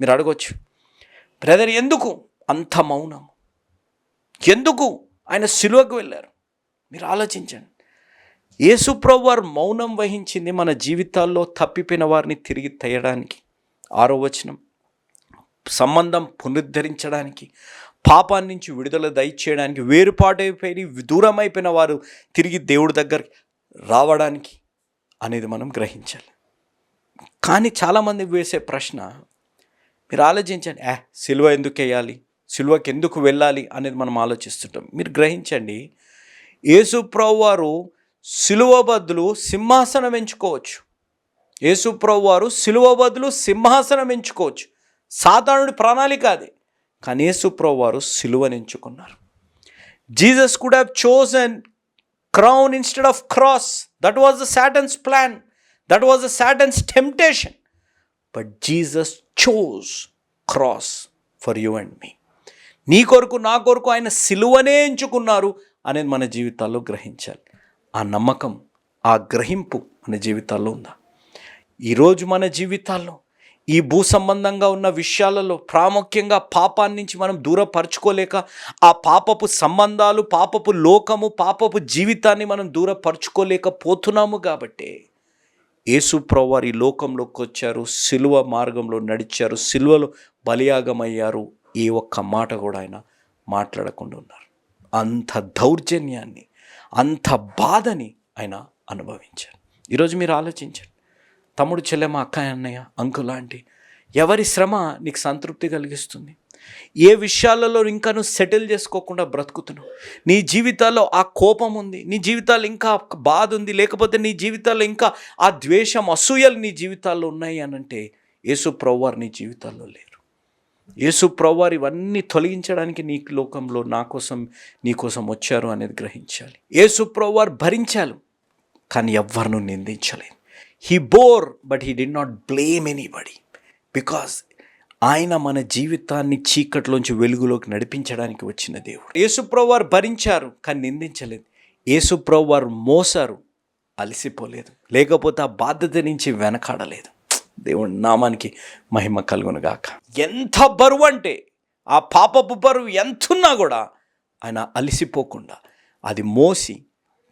మీరు అడగొచ్చు. బ్రదర్ ఎందుకు అంత మౌనం? ఎందుకు ఆయన సిలువకు వెళ్ళారు? మీరు ఆలోచించండి. యేసుప్రభు వారు మౌనం వహించింది మన జీవితాల్లో తప్పిపోయిన వారిని తిరిగి తేయడానికి. ఆరో వచనం. సంబంధం పునరుద్ధరించడానికి పాపాన్ని నుంచి విడుదల దయచేయడానికి వేరుపాటైపోయి దూరమైపోయిన వారు తిరిగి దేవుడి దగ్గరికి రావడానికి అనేది మనం గ్రహించాలి. కానీ చాలామంది వేసే ప్రశ్న మీరు ఆలోచించండి ఏ సిల్వ ఎందుకు వేయాలి? సిల్వకి ఎందుకు వెళ్ళాలి? అనేది మనం ఆలోచిస్తుంటాం. మీరు గ్రహించండి యేసుప్రభు వారు సిలువ బదులు సింహాసనం ఎంచుకోవచ్చు. యేసుప్రభు వారు సిలువ బదులు సింహాసనం ఎంచుకోవచ్చు. సాధారణుడి ప్రణాళిక అది. కానీ యేసుప్రభు వారు సిలువని ఎంచుకున్నారు. Jesus could have chosen crown instead of cross. That was the Satan's plan. That was the Satan's temptation. But Jesus chose cross for you and me నీ కొరకు నా కొరకు ఆయన సిలువనే ఎంచుకున్నారు అనేది మన జీవితాల్లో గ్రహించాలి. ఆ నమ్మకం ఆ గ్రహింపు మన జీవితాల్లో ఉందా? ఈరోజు మన జీవితాల్లో ఈ భూ సంబంధంగా ఉన్న విషయాలలో ప్రాముఖ్యంగా పాపాన్ని నుంచి మనం దూరపరచుకోలేక ఆ పాపపు సంబంధాలు పాపపు లోకము పాపపు జీవితాన్ని మనం దూరపరచుకోలేకపోతున్నాము కాబట్టి యేసు ప్రవారి లోకంలోకి వచ్చారు సిలువ మార్గంలో నడిచారు సిలువలో బలియాగమయ్యారు. ఈ ఒక్క మాట కూడా ఆయన మాట్లాడకుండా ఉన్నారు. అంత దౌర్జన్యాన్ని అంత బాధని ఆయన అనుభవించారు. ఈరోజు మీరు ఆలోచించండి. తమ్ముడు చెల్లెమ్మ అక్క అన్నయ్య అంకుల్ లాంటి ఎవరి శ్రమ నీకు సంతృప్తి కలిగిస్తుంది? ఏ విషయాలలో ఇంకా నువ్వు సెటిల్ చేసుకోకుండా బ్రతుకుతున్నావు? నీ జీవితాల్లో ఆ కోపం ఉంది నీ జీవితాల్లో ఇంకా బాధ ఉంది లేకపోతే నీ జీవితాల్లో ఇంకా ఆ ద్వేషం అసూయలు నీ జీవితాల్లో ఉన్నాయి అని అంటే యేసు ప్రవ్వారు నీ జీవితాల్లో లేరు. యేసు ప్రవ్వారు ఇవన్నీ తొలగించడానికి నీ లోకంలో నా కోసం నీ కోసం వచ్చారు అనేది గ్రహించాలి. యేసు ప్రవ్వారు భరించాలి కానీ ఎవ్వరిను నిందించలేదు. He bore but he did not blame anybody because ఆయన మన జీవితాన్ని చీకట్లోంచి వెలుగులోకి నడిపించడానికి వచ్చిన దేవుడు. యేసుప్రభు వారు భరించారు కానీ నిందించలేదు. యేసుప్రభు వారు మోసారు అలసిపోలేదు. లేకపోతే ఆ బాధ్యత నుంచి వెనకాడలేదు. దేవుడి నామానికి మహిమ కలుగునుగాక. ఎంత బరువు అంటే ఆ పాపపు బరువు ఎంతున్నా కూడా ఆయన అలసిపోకుండా అది మోసి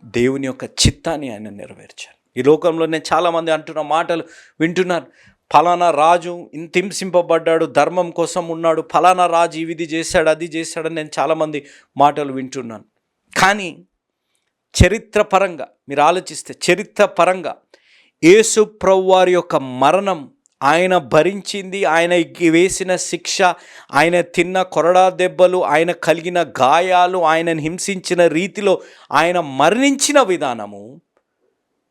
దేవుని యొక్క చిత్తాన్ని ఆయన నెరవేర్చారు. ఈ లోకంలో నేను చాలామంది అంటున్న మాటలు వింటున్నారు. ఫలానా రాజు ఇంత హింసింపబడ్డాడు ధర్మం కోసం ఉన్నాడు ఫలానా రాజు ఇది చేశాడు అది చేశాడని నేను చాలామంది మాటలు వింటున్నాను. కానీ చరిత్రపరంగా మీరు ఆలోచిస్తే చరిత్రపరంగా యేసు ప్రవ్వారి యొక్క మరణం ఆయన భరించింది ఆయన వేసిన శిక్ష ఆయన తిన్న కొరడా దెబ్బలు ఆయన కలిగిన గాయాలు ఆయనను హింసించిన రీతిలో ఆయన మరణించిన విధానము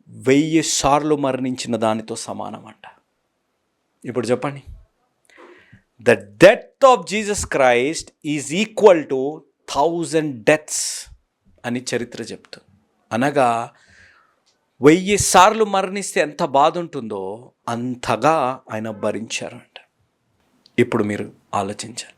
వెయ్యి సార్లు మరణించిన దానితో సమానం అంట ఇప్పుడు చెప్పండి. The death of Jesus Christ is equal to thousand deaths అని చరిత్ర చెప్తుంది అనగా వెయ్యి సార్లు మరణిస్తే ఎంత బాధ ఉంటుందో అంతగా ఆయన భరించారంట. ఇప్పుడు మీరు ఆలోచించాలి